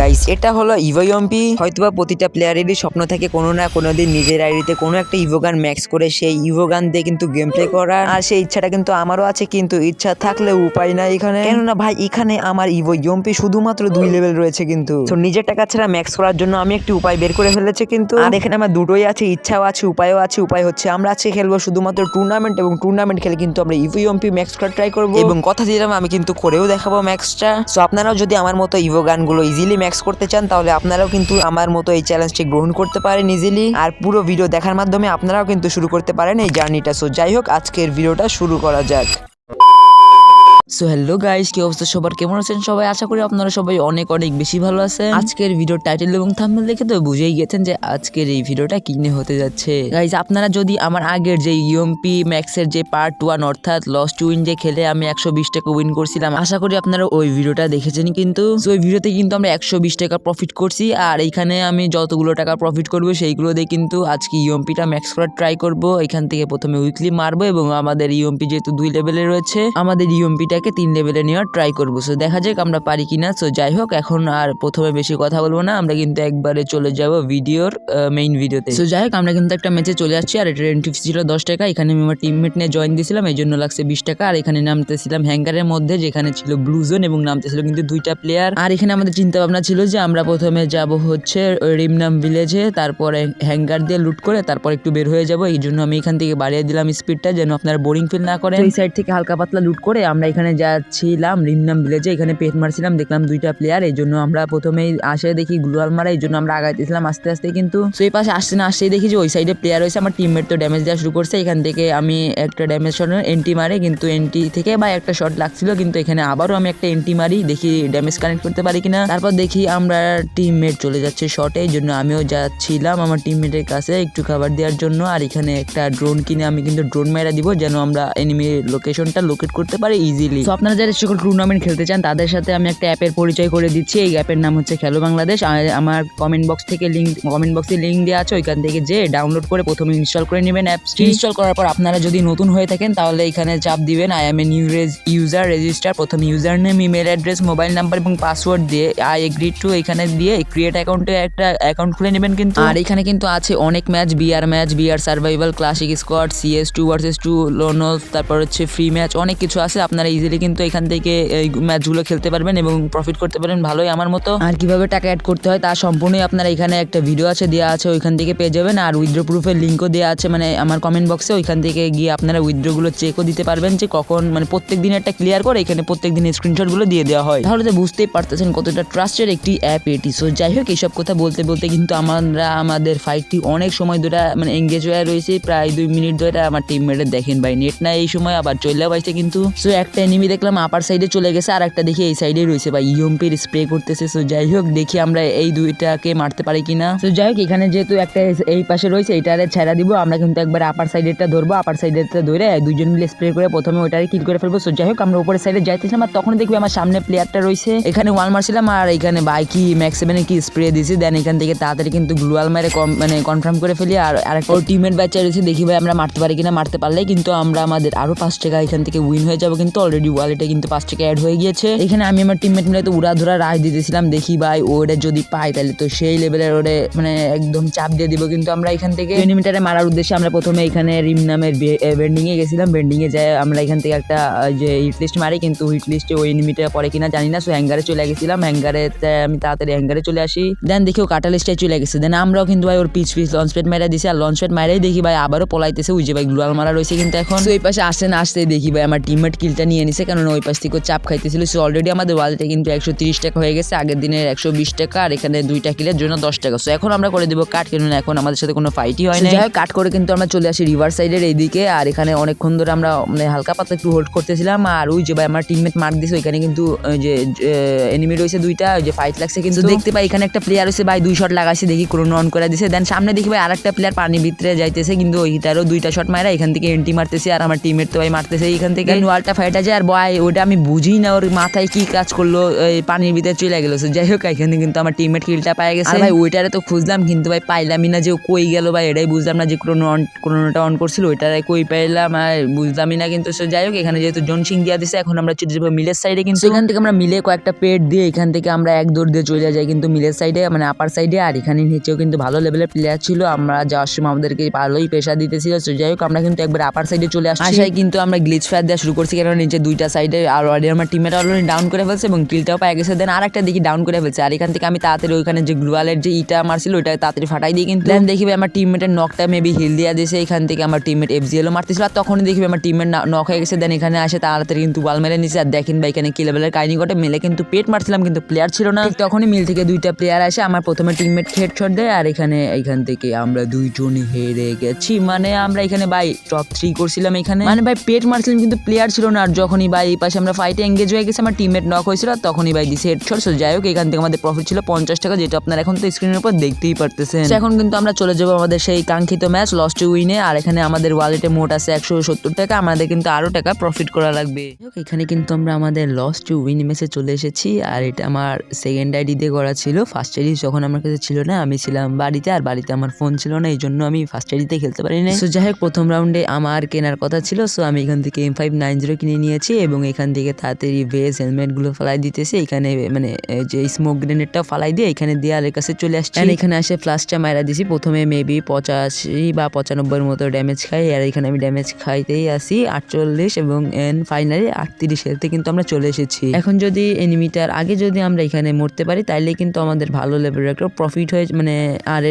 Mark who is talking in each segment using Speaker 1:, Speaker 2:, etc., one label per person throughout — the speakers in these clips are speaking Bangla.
Speaker 1: গাইস এটা হলো ইভো ইউএমপি হয়তোবা প্রতিটা প্লেয়ারেরই স্বপ্ন থাকে কোনো না কোনো দিন নিজের আইডিতে কোনো একটা ইভো গান ম্যাক্স করে সেই ইভো গান দিয়ে কিন্তু গেম প্লে করার। আর সেই ইচ্ছাটা কিন্তু আমারও আছে, কিন্তু ইচ্ছা থাকলে উপায় নাই এখানে। কেননা ভাই, এখানে আমার ইভো ইউএমপি শুধুমাত্র দুই লেভেল রয়েছে কিন্তু। তো নিজের টাকা ছাড়া ম্যাক্স করার জন্য আমি একটি উপায় বের করে ফেলেছি কিন্তু। আর এখানে আমার দুটোই আছে, ইচ্ছাও আছে, উপায়ও আছে। উপায় হচ্ছে আমরা আজকে খেলব শুধুমাত্র টুর্নামেন্ট এবং টুর্নামেন্ট খেলে কিন্তু আমরা ইভো ইউএমপি ম্যাক্স করা ট্রাই করব। এবং কথা দিলাম, আমি কিন্তু করেও দেখাবো ম্যাক্সটা সো আপনারাও যদি আমার মতো ইভো গানগুলো ইজিলি ম্যাক্স করতে চান, তাহলে আপনারাও কিন্তু আমার মতো এই চ্যালেঞ্জটি গ্রহণ করতে পারেন ইজিলি আর পুরো ভিডিও দেখার মাধ্যমে আপনারাও কিন্তু শুরু করতে পারেন এই জার্নিটা সো যাই হোক, আজকের ভিডিওটা শুরু করা যাক। সো হ্যালো গাইস কি অবস্থা সবার? কেমন আছেন সবাই? আশা করি আপনারা সবাই অনেক অনেক বেশি ভালো আছেন। আজকের ভিডিওর টাইটেল এবং থাম্বনেল দেখে তো বুঝেই গেছেন যে আজকের এই ভিডিওটা কি নিয়ে হতে যাচ্ছে। গাইস আপনারা যদি আমার আগের যে ইউএমপি ম্যাক্সের যে পার্ট ওয়ান অর্থাৎ লস টু উইন যে খেলে আমি একশো বিশ টাকা উইন করছিলাম, আশা করি আপনারা ওই ভিডিওটা দেখেছেন কিন্তু। ওই ভিডিওতে কিন্তু আমরা একশো বিশ টাকা প্রফিট করছি আর এইখানে আমি যতগুলো টাকা প্রফিট করব সেইগুলো দিয়ে কিন্তু আজকে ইউএমপিটা ম্যাক্স করার ট্রাই করব। এখান থেকে প্রথমে উইকলি মারবো এবং আমাদের ইউএমপি যেহেতু দুই লেভেলে রয়েছে, আমাদের ইউএমপিটাকে তিন লেভেলে নেওয়ার ট্রাই করব। সো দেখা যাক আমরা পারি কিনা। সো যাই হোক, এখন আর প্রথমে বেশি কথা বলব না। আমরা কিন্তু একবারে চলে যাব ভিডিওর মেইন ভিডিওতে সো যাই হোক, আমরা কিন্তু একটা ম্যাচে চলে আসছি। আর এটা এন্ট্রি ছিল দশ টাকা। এখানে আমি আমার টিমমেট নিয়ে জয়েন দিয়েছিলাম। এই জন্য লাগছে বিশ টাকা। আর এখানে নামতেছিলাম হ্যাঙ্গারের মধ্যে, যেখানে ছিল ব্লু জোন এবং নামতেছিল কিন্তু দুইটা প্লেয়ার আর এখানে আমাদের চিন্তা ভাবনা ছিল যে আমরা প্রথমে যাব হচ্ছে রিমনাম ভিলেজে তারপরে হ্যাঙ্গার দিয়ে লুট করে তারপর একটু বের হয়ে যাব। এই জন্য আমি এখান থেকে বাড়িয়ে দিলাম স্পিডটা যেন আপনারা বোরিং ফিল না করে এই সাইড থেকে হালকা পাতলা লুট করে আমরা এখানে যাচ্ছিলাম, রিমনাম ভিলেজে এখানে পেট মারছিলাম, দেখলাম দুইটা প্লেয়ার এই জন্য আমরা প্রথমেই আসে দেখি গ্লোয়াল মারা, এই জন্য আমরা আগাইতেছিলাম আস্তে আস্তে। কিন্তু সেই পাশে আসতে না আসতেই দেখি যে ওই সাইডে প্লেয়ার হয়েছে আমার টিমমেট তো ড্যামেজ দেওয়া শুরু করছে। এখান থেকে আমি একটা ড্যামেজ শট এন্টি মারে, কিন্তু এন্টি থেকে বা একটা শট লাগছিল। কিন্তু এখানে আবারও আমি একটা এন্টি মারি, দেখি ড্যামেজ কানেক্ট করতে পারি কিনা। তারপর দেখি আমরা টিমমেট চলে যাচ্ছে শটে এই জন্য আমিও যাচ্ছিলাম আমার টিমমেটের কাছে একটু খাবার দেওয়ার জন্য। আর এখানে একটা ড্রোন কিনে আমি কিন্তু ড্রোন মেরা দিব, যেন আমরা এনিমির লোকেশনটা লোকেট করতে পারি ইজিলি তো আপনারা যারা সকল টুর্নামেন্ট খেলতে চান তাদের সাথে আমি একটা অ্যাপের পরিচয় করে দিচ্ছি। এই অ্যাপের নাম হচ্ছে খেলো বাংলাদেশ। আমার কমেন্ট বক্স থেকে লিঙ্ক কমেন্ট বক্সে লিঙ্ক দেওয়া আছে ওইখান থেকে যে ডাউনলোড করে প্রথমে ইনস্টল করে নেবেন অ্যাপসটি। ইনস্টল করার পর আপনারা যদি নতুন হয়ে থাকেন তাহলে এখানে চাপ দিবেন I am a new user register প্রথম user name email address mobile number এবং পাসওয়ার্ড দিয়ে আই এগ্রি টু এখানে দিয়ে ক্রিয়েট অ্যাকাউন্টে একটা অ্যাকাউন্ট খুলে নেবেন কিন্তু। আর এখানে কিন্তু আছে অনেক match BR match BR survival classic squad CS two versus two লোনল তারপর হচ্ছে ফ্রি ম্যাচ অনেক কিছু আছে। আপনারা ইজিলি কিন্তু এখান থেকে এই ম্যাচগুলো খেলতে পারবেন এবং প্রফিট করতে পারবেন ভালোই আমার মতো। আর কীভাবে টাকা অ্যাড করতে হয় তা সম্পূর্ণই আপনারা এখানে একটা ভিডিও আছে দেওয়া আছে, ওইখান থেকে পেয়ে যাবেন। আর উইথড্র প্রুফের লিঙ্কও দেওয়া আছে মানে আমার কমেন্ট বক্সে ওইখান থেকে গিয়ে আপনারা উইথড্রগুলো চেকও দিতে পারবেন যে কখন মানে প্রত্যেক দিন একটা ক্লিয়ার করে এখানে প্রত্যেক দিন স্ক্রিনশটগুলো দিয়ে দেওয়া হয়। তাহলে তো বুঝতেই পারতেছেন কতটা ট্রাস্টের একটি অ্যাপ এটি। সো যাই হোক এইসব কথা বলতে বলতে কিন্তু আমরা, আমাদের ফাইটটি অনেক সময় ধরে মানে এঙ্গেজ হয়ে রয়েছে। প্রায় দুই মিনিট ধরে আমার টিমমেটের দেখেন ভাই নেট না এই সময়, আবার চলে পাইছে কিন্তু। সো একটা এনিমি দেখলাম আপার সাইডে চলে গেছে আর একটা দেখি এই সাইডে রয়েছে। ভাই, ইয়ম্পির স্প্রে করতেছে সো যাই হোক, দেখি আমরা এই দুইটাকে মারতে পারি কিনা। তো যাই হোক, এখানে যেহেতু একটা এই পাশে রয়েছে এইটারে ছেড়া দিব, আমরা কিন্তু একবার আপার সাইডেরটা ধরবো আপার সাইডেরটা ধরে দুইজন মিলে স্প্রে করে প্রথমে ওইটারে কিল করে ফেলব। সো যাই হোক, আমরা উপরের সাইডে যাইতেছিলাম, আর তখন দেখবি আমার সামনে প্লেয়ারটা রয়েছে। এখানে ওয়াল মারছিলাম, আর এখানে বাইকি ম্যাক্স কি স্প্রে দিছি দেন এখান থেকে তাড়াতাড়ি কিন্তু গ্লুয়াল মেরে মানে কনফার্ম করে ফেলি, আর আরেকটা টিমের বাচ্চা রয়েছে, দেখি ভাই আমরা মারতে পারি কিনা, মারতে পারলে কিন্তু আমরা আমাদের আরও পাঁচ টাকা এখান থেকে উইন হয়ে যাব কিন্তু অলরেডি ওয়ালেটে কিন্তু পাঁচ টাকা অ্যাড হয়ে গিয়েছে। এখানে আমি আমার টিমমেট মিলে তো উড়া ধরা রায় দিতেছিলাম, দেখি ভাই ওটা যদি পাই তাহলে তো সেই লেভেলের ওরে মানে একদম চাপ দিয়ে দিব। কিন্তু আমরা এখান থেকে এনিমিটারে মারার উদ্দেশ্যে আমরা প্রথমে এখানে রিম নামের এ গেছিলাম। বেন্ডিং এ যাই আমরা এখান থেকে একটা যে হিট লিস্ট মারি, কিন্তু হিট লিস্টে ওই এনিমিটা পরে কিনা জানি না সো হ্যাঙ্গারে চলে গেছিলাম। হ্যাঙ্গারে আমি তাড়াতাড়ি হ্যাঙ্গারে চলে আসি। দেন দেখি ও কাটালিস্টে চলে গেছে। দেন আমরাও কিন্তু ভাই ওর পিচ পিচ লঞ্চ প্যাড মেরে দিছি। আর লঞ্চ প্যাড মারাই দেখি ভাই আবারও পলাইতেছে। ওই যে ভাই গ্লোয়াল মারা রয়েছে কিন্তু এখন। তো ওই পাশে আসতে না আসতেই দেখি ভাই আমার টিমমেট কিলটা নিয়ে নিছে কারণ ওই পাশ থেকে চাপ খাইতেছিল। সো অলরেডি আমাদের ওয়ালেটে কিন্তু একশো তিরিশ টাকা হয়ে গেছে আগের দিনের একশো বিশ টাকা আর এখানে দুইটা কিলের জন্য দশ টাকা। সো এখন আমরা করে দেবো কাট কেন এখন আমাদের সাথে কোনো ফাইটই হয় না যাই কাট করে কিন্তু আমরা চলে আসি রিভার সাইডের এইদিকে আর এখানে অনেকক্ষণ ধরে আমরা মানে হালকা পাতলা একটু হোল্ড করতেছিলাম আর ওই যে ভাই আমার টিমমেট মার দিছে ওইখানে কিন্তু ওই যে এনিমি রয়েছে দুইটা ওই যে ফাইট লাগছে কিন্তু। দেখতে পাই এখানে একটা প্লেয়ার হয়েছে ভাই দুই শট লাগাইছে দেখি কোনো অন করে দিছে। দেন সামনে দেখি ভাই আরেকটা প্লেয়ার পানি ভিতরে যাইতেছে কিন্তু ওইটারও দুইটা শট মারা এখান থেকে এন্টি মারতেছে আর আমার টিমমেট তো ভাই মারতেছে এখান থেকে। ওয়ালটা ফাইটা যায় আর ভাই ওটা আমি বুঝি না ওর মাথায় কি কাজ করল এই পানির ভিতরে চলে গেলো। যাই হোক এখানে কিন্তু আমার টিমমেট কিলটা পাই গেছে। ভাই ওইটারে তো খুঁজলাম কিন্তু ভাই পাইলামই না যে কই গেল ভাই এটাই বুঝলাম না যে কোনো অন কোনোটা অন করছিল ওইটারে কই পাইলাম আর বুঝলামই না কিন্তু। সে যাই হোক এখানে যেহেতু জন সিং দিয়া দিছে এখন আমরা চলে যাব মিলের সাইডে কিন্তু। এখান থেকে আমরা মিলে কয়েকটা পেট দিয়ে এখান থেকে আমরা এক দৌড় দিয়ে চলে যাই কিন্তু মিলের সাইডে মানে আপার সাইডে আর এখানে নিচেও কিন্তু ভালো লেভেলের প্লেয়ার ছিল। আমরা যাওয়ার সময় আমাদেরকে ভালোই পেশা দিতেছিল। So, যাই হোক আমরা কিন্তু একবার আপার সাইডে চলে আসছি। কিন্তু আমরা গ্লিচ ফায়ার দেওয়া শুরু করছি কারণ নিচে দুইটা সাইডে আর আমার টিমের অলরেডি ডাউন করে ফেলছে এবং কিলটাও পাই গেছে। দেন আর একটা দেখি ডাউন করে ফেলছে। আর এখান থেকে আমি তাড়াতাড়ি ওইখানে যে গ্লুয়ালের যে ইটা মারছিল, ওইটা তাড়াতাড়ি ফাটাই দিই কিন্তু। দেন দেখি ভাই আমার টিমমেটের নকটা মেবি হিল দিয়া দিয়েছে। এখান থেকে আমার টিমমেট এফজিএলও মারতেছিল। আর তখনই দেখি ভাই আমার টিমমেট নক হয়ে গেছে। দেন এখানে আসে তাড়াতাড়ি কিন্তু ওয়াল মেরে নিছে। আর দেখেন ভাই এখানে কি লেভেলের কাহিনী ঘটে। মেলে কিন্তু পেট মারছিলাম কিন্তু প্লেয়ার ছিল না। তখনই মিল থেকে দুইটা প্লেয়ার আসে। আমার প্রথমে টিমমেট হেড শট দেয়। আর এখানে এখান থেকে আমরা দুইজন হেরে গেছি। মানে আমরা এখানে ভাই টপ থ্রি করছিলাম এখানে। মানে ভাই পেট মারছিলাম কিন্তু প্লেয়ার ছিল না। আর যখনই ভাই এই পাশে আমরা ফাইটে এঙ্গেজ হয়ে গেছি, আমার টিমমেট নক হয়েছিল, আর তখনই ভাই দিছে হেড শট যাই হোক, এখান থেকে আমাদের প্রফিট ছিল পঞ্চাশ টাকা, যেটা আপনারা এখন তো স্ক্রিনের উপর দেখতেই পারতেছেন। এখন কিন্তু আমরা চলে যাব আমাদের সেই কাঙ্ক্ষিত ম্যাচ লস্ট উইনে আর এখানে আমাদের ওয়ালেটে মোট আছে একশো সত্তর টাকা, আমাদের কিন্তু আরও টাকা প্রফিট করা লাগবে। এখানে কিন্তু আমরা আমাদের লস্ট উইন ম্যাচে চলে এসেছি, আর এটা আমার সেকেন্ড আইডি দিয়ে করা ছিল। ফার্স্ট আইডি যখন আমার কাছে ছিল না, আমি ছিলাম বাড়িতে, আর বাড়িতে আমার ফোন ছিল না এই জন্য আমি ফার্স্ট আইডিতে খেলতে পারি না সো যাই হোক, প্রথম রাউন্ডে আমার কেনার কথা ছিল সো আমি এখান থেকে এম ফাইভ নাইন জিরো কিনে নিয়েছি। এবং এখান থেকে তাড়াতাড়ি ভেজ হেলমেটগুলো ফালাই দিতেছে। এখানে মানে যে স্মোক গ্রেনেডটা ফালাই দিয়ে এখানে দেয়ালের কাছে চলে আসছে। এখানে আসে ফ্লাশটা মারা দিছি। প্রথমে মেবি পঁচাশি বা পঁচানব্বইয়ের মতো ড্যামেজ খাই। আর এখানে আমি ড্যামেজ খাইতেই আসি আটচল্লিশ এবং এন ফাইনালি আটত্রিশ হেলতে কিন্তু আমরা চলে এসেছি। এখন যদি এনিমিটার আগে যদি আমরা এখানে মরতে পারি তাইলে কিন্তু আমাদের ভালো লেভেলের একটা প্রফিট হয়ে মানে আর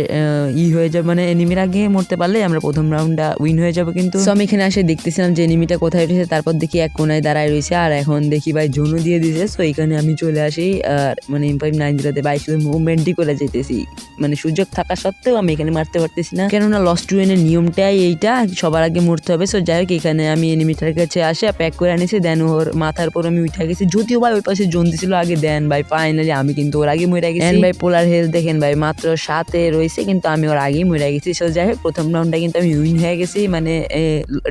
Speaker 1: ই হয়ে যাবে। মানে এনিমির আগে মরতে পারলে আমরা প্রথম রাউন্ডটা উইন হয়ে যাব কিন্তু। আমি এখানে আসে দেখতেছিলাম যে এনিমিটা কোথায় উঠেছে। তারপর দেখি এক কোনায় দাঁড়ায় রয়েছে। আর এখন দেখি ভাই জোনও দিয়ে দিয়েছে সো এখানে আমি চলে আসি। আর মানে এম ফাইভ নাইন জিরোতে বাইক শুধু মুভমেন্টই করে যেতেছি। মানে সুযোগ থাকা সত্ত্বেও আমি এখানে মারতে পারতেছি না। কেননা লস্ট এনের নিয়মটাই এইটা। সবার আগে মরতে হবে। সো যাই হোক, এখানে আমি এনিমিটার কাছে আসে প্যাক করে আনিছি দেন ওর মাথার উপর আমি উঠে গেছি। যদিও ভাই, ওই পাশে জোন দিছিল আগে। দেন ভাই ফাইনালি আমি কিন্তু ওর আগে মরে গেছি। ভাই পোলার হেলথ দেখেন ভাই, মাত্র সাতে রয়েছে। কিন্তু আমি ওর আগেই মরে গেছি। সো যাই হোক, প্রথম রাউন্ডটা কিন্তু আমি উইন হয়ে গেছি। মানে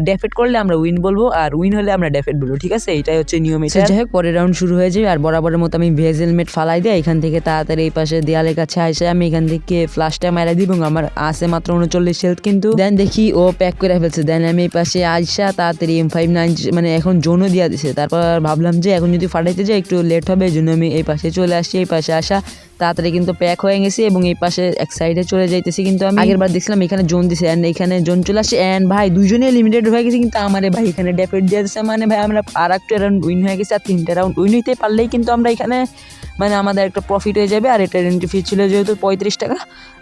Speaker 1: ডেফেট করলে আমরা উইন বলব। আর উইন হলে আমরা ডেফেট বলব। ঠিক আছে? এটাই হচ্ছে নিয়ম এটা যাই হোক পরের রাউন্ড শুরু হয়ে যাবে আর বরাবরের মতো আমি ভেজ হেলমেট ফালাই দিই এখান থেকে তাড়াতাড়ি এই পাশে দেয়ালের কাছে আসে আমি এখান থেকে ফ্লাশটা মারা দিই এবং আমার আছে মাত্র উনচল্লিশ হেলথ কিন্তু। দেন দেখি ও প্যাক করে ফেলছে। দেন আমি এই পাশে আইসা তাড়াতাড়ি এম ফাইভ নাইন মানে এখন জোনও দিয়া দিছে। তারপর ভাবলাম যে এখন যদি ফাটাইতে যাই একটু লেট হবে এই জন্য আমি এই পাশে চলে আসছি এই পাশে আসা তাড়াতাড়ি কিন্তু প্যাক হয়ে গেছে এবং এই পাশে এক সাইডে চলে যাইতেছি কিন্তু আমি। আগের বার দেখছিলাম এখানে জোন দিছে অ্যান্ড এখানে জোন চলে আসছে অ্যান্ড ভাই দুজনে লিমিটেড হয়ে গেছে কিন্তু আমার ভাই এখানে ডেফেট দিয়ে দিচ্ছে মানে ভাই আমরা আর একটা রাউন্ড উইন হয়ে গেছে আর তিনটা রাউন্ড উইন হইতে পারলেই কিন্তু আমরা এখানে মানে আমাদের একটা প্রফিট হয়ে যাবে আর এটা এন্ট্রি ফি ছিল যেহেতু পঁয়ত্রিশ টাকা,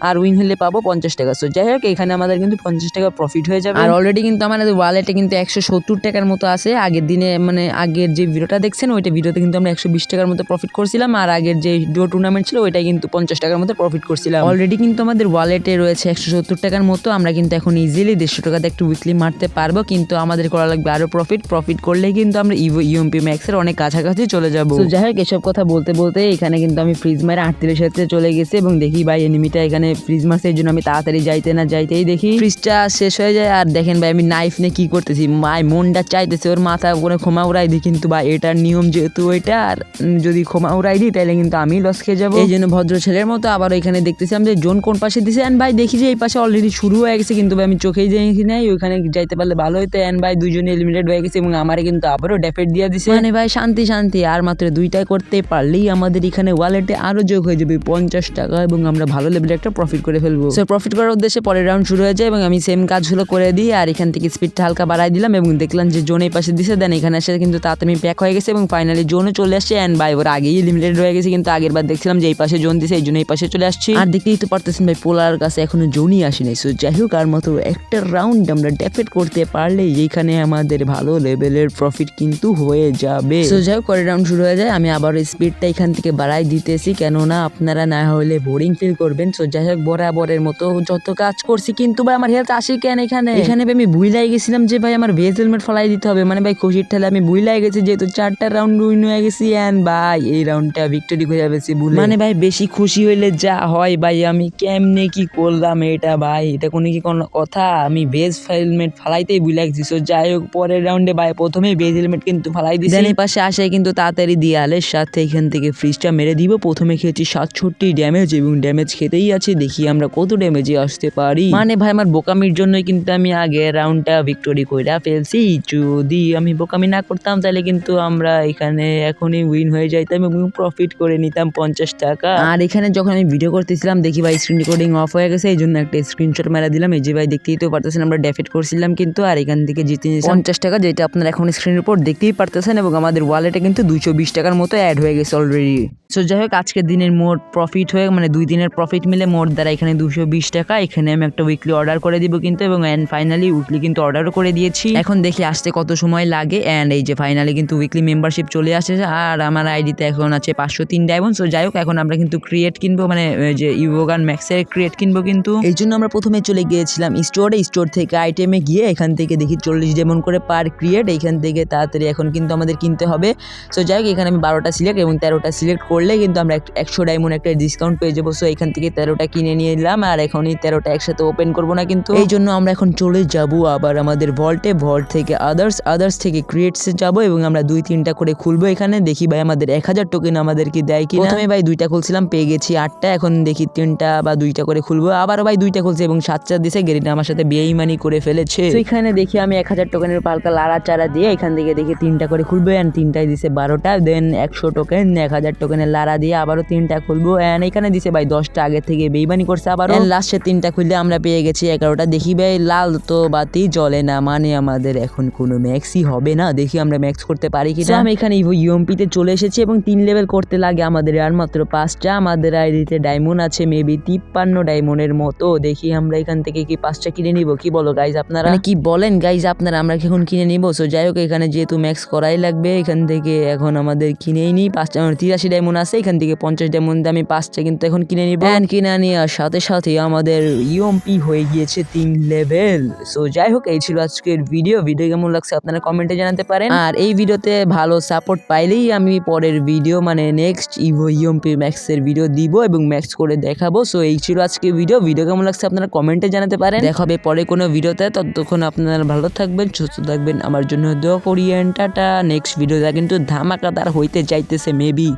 Speaker 1: আর উইন হলে পাবো পঞ্চাশ টাকা। সো যাই হোক, এখানে আমাদের কিন্তু পঞ্চাশ টাকা প্রফিট হয়ে যাবে। আর অলরেডি কিন্তু আমাদের ওয়ালেটে কিন্তু একশো সত্তর টাকার মতো আছে। আগের দিনে মানে আগের যে ভিডিওটা দেখছেন, ওইটা ভিডিওতে কিন্তু আমরা একশো বিশ টাকার মতো প্রফিট করছিলাম। আর আগের যে ডো টুর্নামেন্ট ছিল ওইটা কিন্তু পঞ্চাশ টাকার মতো প্রফিট করছিলাম। অলরেডি কিন্তু আমাদের ওয়ালেটে রয়েছে একশো সত্তর টাকার মতো আমরা কিন্তু এখন ইজিলি দেড়শো টাকাতে একটু উইকলি মারতে পারব কিন্তু আমাদের করা লাগবে আরও প্রফিট প্রফিট করলেই কিন্তু আমরা ইভো ইউএমপি ম্যাক্সের অনেক কাছাকাছি চলে যাব। তো যাই হোক এসব কথা বলতে বলতে এখানে কিন্তু আমি ফ্রিজ মারে আটত্রিশ হাতে চলে গেছি এবং দেখি ভাই এনিমিটা এখানে ফ্রিজ মারছে এই জন্য আমি তাড়াতাড়ি যাইতে না যাইতেই দেখি। ফ্রিজটা শেষ হয়ে যায় আর দেখেন ভাই আমি নাইফ নিয়ে কি করতেছি? মাই মনটা চাইতেছে ওর মাথা করে ক্ষমা উড়াই দিই কিন্তু ভাই এটার নিয়ম যেহেতু ওইটা আর যদি ক্ষমা উড়াই দিই তাহলে কিন্তু আমি লস খেয়ে যাব। এই জন্য ভদ্র ছেলের মতো আবার এখানে দেখতেছিলাম যে জোন কোন পাশে দিছে? এন্ড ভাই দেখি যে এই পাশে অলরেডি শুরু হয়ে গেছে কিন্তু ভাই আমি চোখেই দেখি নাই। ওইখানে যাইতে পারলে ভালো হতো এন্ড ভাই দুজনে এলিমিনেট হয়ে গেছে এবং আমারে কিন্তু আবারও ডেফেট দিয়ে দিছে। মানে ভাই শান্তি শান্তি। আর মাত্র দুইটাই করতে পারলেই আমাদের এখানে ওয়ালেটে আরও যোগ হয়ে যাবে পঞ্চাশ টাকা এবং আমরা ভালো লেভেলে একটা প্রফিট করে ফেলব। সো প্রফিট করার উদ্দেশ্যে পরের রাউন্ড শুরু হয়ে যায় এবং আমি সেম কাজগুলো করে দিই আর এখান থেকে স্পিডটা হালকা বাড়াই দিলাম এবং দেখলাম যে জোন এই পাশে দিছে দেন এখানে এসে কিন্তু তাড়াতাড়ি প্যাক হয়ে গেছে এবং ফাইনালি জোনও চলে আসছে। অ্যান্ড ভাই ওর আগেই লিমিটেড হয়ে গেছে কিন্তু আগের বার দেখছিলাম যে এই পাশে জোন দিছে, এই জন্য এই পাশে চলে আসছি। আর দেখতেই তো পারতেছেন ভাই, পোলার কাছে এখনও জোনই আসেনি সো যাই হোক, আর মতো একটা রাউন্ড আমরা ডেফেট করতে পারলে এইখানে আমাদের ভালো লেভেলের প্রফিট কিন্তু হয়ে যাবে। সো যাই হোক, পরের রাউন্ড শুরু হয়ে যায়। আমি আবার স্পিডটা এখান থেকে বাড়াই দিতেছি, কেননা আপনারা না হলে বোরিং ফিল করবেন। সো যাই হোক, বরাবরের মতো যত কাজ করছি, কিন্তু ভাই, আমার হেলথ আসে কেন এখানে? এখানে ভাই, আমি ভুলাই গেছিলাম যে ভাই, আমার ভেজ হেলমেট ফলাই দিতে হবে। মানে ভাই, খুশির ঠেলে আমি ভুলাই গেছি, যেহেতু চারটা রাউন্ড উইন হয়ে গেছি। অ্যান্ড ভাই, এই রাউন্ডটা ভিক্টোরি হয়ে যাবে মানে ভাই বেশি খুশি হইলে যা হয় ভাই, আমি কেমনে কি করলাম এটা ভাই? এটা কোনো কি কোনো কথা? আমি বেজ হেলমেট ফালাইতেই ভুলে গেছি। সো যাই হোক, পরের রাউন্ডে ভাই প্রথমেই বেজ হেলমেট কিন্তু ফালাই দিছি। দেন পাশে আসে কিন্তু তাড়াতাড়ি দিয়ালের সাথে এখান থেকে ফ্রিজটা মেরে দিব। প্রথমে খেয়েছি সাতষট্টি ড্যামেজ এবং ড্যামেজ খেতেই আছে। দেখি আমরা কত ড্যামেজে আসতে পারি। মানে ভাই, আমার বোকামির জন্যই কিন্তু আমি আগে রাউন্ডটা ভিক্টোরি কইরা ফেলছি। যদি আমি বোকামি না করতাম, তাহলে কিন্তু আমরা এখানে এখনই উইন হয়ে যাইতাম এবং প্রফিট করে নিতাম পঞ্চাশ টাকা। আর এখানে যখন আমি ভিডিও করতেছিলাম দেখি ভাই স্ক্রিন রেকর্ডিং অফ হয়ে গেছে এই জন্য একটা স্ক্রিনশট মেরা দিলাম। এই যে ভাই দেখতেই তো পারতেছেন আমরা ডেফিট করছিলাম কিন্তু আর এখান থেকে জিতে নিয়েছি পঞ্চাশ টাকা যেটা আপনার এখন স্ক্রিনের উপর দেখতেই পারতেছেন এবং আমাদের ওয়ালেটে কিন্তু দুইশো বিশ টাকার মতো অ্যাড হয়ে গেছে অলরেডি সো যাই হোক আজকের দিনের মোট প্রফিট হয়ে মানে দুই দিনের প্রফিট মিলে মোট দ্বারা এখানে দুশো বিশ টাকা। এখানে আমি একটা উইকলি অর্ডার করে দিব কিন্তু, এবং অ্যান্ড ফাইনালি উইকলি কিন্তু অর্ডারও করে দিয়েছি। এখন দেখি আসতে কত সময় লাগে। অ্যান্ড এই যে ফাইনালি কিন্তু উইকলি মেম্বারশিপ চলে আসে আর আমার আইডিতে এখন আছে পাঁচশো তিন ডায়মন্ড সো যাই হোক এখন আমরা কিন্তু ক্রিয়েট কিনবো মানে যে ইভোগান ম্যাক্সের ক্রিয়েট কিনবো কিন্তু। এই জন্য আমরা প্রথমে চলে গিয়েছিলাম স্টোরে স্টোর থেকে আইটেমে গিয়ে এখান থেকে দেখি চল্লিশ ডেমন করে পার ক্রিয়েট এইখান থেকে তাড়াতাড়ি এখন কিন্তু আমাদের কিনতে হবে। সো যাই হোক এখানে আমি বারোটা সিলেক্ট এবং তেরোটা সিলেক্ট করলে কিন্তু আমরা এক- একশো ডায়মন্ড একটা ডিসকাউন্ট পেয়ে যাব। সো এখান থেকে তেরোটা কিনে নিয়ে এলাম আর এখনই তেরোটা একসাথে ওপেন করব না কিন্তু। এই জন্য আমরা এখন চলে যাব আবার আমাদের ভল্টে ভল্ট থেকে আদার্স আদার্স থেকে ক্রিয়েটসে যাব এবং আমরা দুই তিনটা করে খুলবো এখানে। দেখি ভাই আমাদের এক হাজার টোকেন আমাদেরকে দেয় কি প্রথমে ভাই দুইটা খুলছিলাম, পেয়ে গেছি আটটা। এখন দেখি তিনটা বা দুইটা করে খুলবো। আবারও ভাই দুইটা খুলছে এবং সাতটা দিছে। গেরিটা আমার সাথে বেইমানি করে ফেলেছে। এখানে দেখি আমি এক হাজার টোকেনের পালকা লাড়া চারা দিয়ে এখান থেকে দেখি তিনটা করে খুলবো। অ্যান্ড তিনটায় দিছে বারোটা। দেন একশো টোকেন এক হাজার টোকেনের লাড়া দিয়ে আবারও তিনটা খুলবো। অ্যান্ড এখানে দিছে ভাই দশটা আগে থেকে বেইমানি করছে আবার লাস্টে তিনটা খুললে আমরা পেয়ে গেছি এগারোটা। দেখি ভাই লাল তো বাতি জ্বলে না মানে আমাদের এখন কোনো ম্যাক্সই হবে না। দেখি আমরা ম্যাক্স করতে পারি কি আমি এখানে ইউএমপিতে চলে এসেছি এবং তিন লেভেল করতে লাগে আমাদের আর মাত্র পাঁচটা। আমাদের আইডিতে ডায়মন্ড আছে মেবি তিপ্পান্ন ডায়মন্ডের মতো। দেখি আমরা এখান থেকে কি পাঁচটা কিনে নিব কি বলো গাইজ আপনারা? মানে কি বলেন গাইজ আপনারা আমরা কি এখন কিনে নিব? সো যাই হোক এখানে যেহেতু ম্যাক্স করাই লাগবে এখান থেকে এখন আমাদের কিনেই নিই পাঁচটা তিরাশি ডায়মন্ড আছে এখান থেকে পঞ্চাশ ডায়মন্ড আমি পাঁচটা কিন্তু এখন কিনে নিব। অ্যান্ড কিনে নেওয়ার সাথে সাথে আমাদের ইউএমপি হয়ে গিয়েছে তিন লেভেল সো যাই হোক এই ছিল আজকের ভিডিও ভিডিও কেমন লাগছে আপনারা কমেন্টে জানাতে পারেন। আর এই ভিডিওতে ভালো সাপোর্ট পাইলেই আমি পরের ভিডিও মানে নেক্সট ইভো ইউএমপি ম্যাক্সের ভিডিও দিব এবং ম্যাক্স করে দেখাবো। সো এই ছিল আজকে ভিডিও ভিডিও কেমন লাগছে আপনারা কমেন্টে জানাতে পারেন। দেখা হবে পরে কোনো ভিডিওতে ততক্ষণ আপনারা ভালো থাকবেন সুস্থ থাকবেন। আমার জন্য দোয়া করি টাটা। নেক্সট ভিডিওটা কিন্তু ধামাকাদার হইতে যাইতেছে মেবি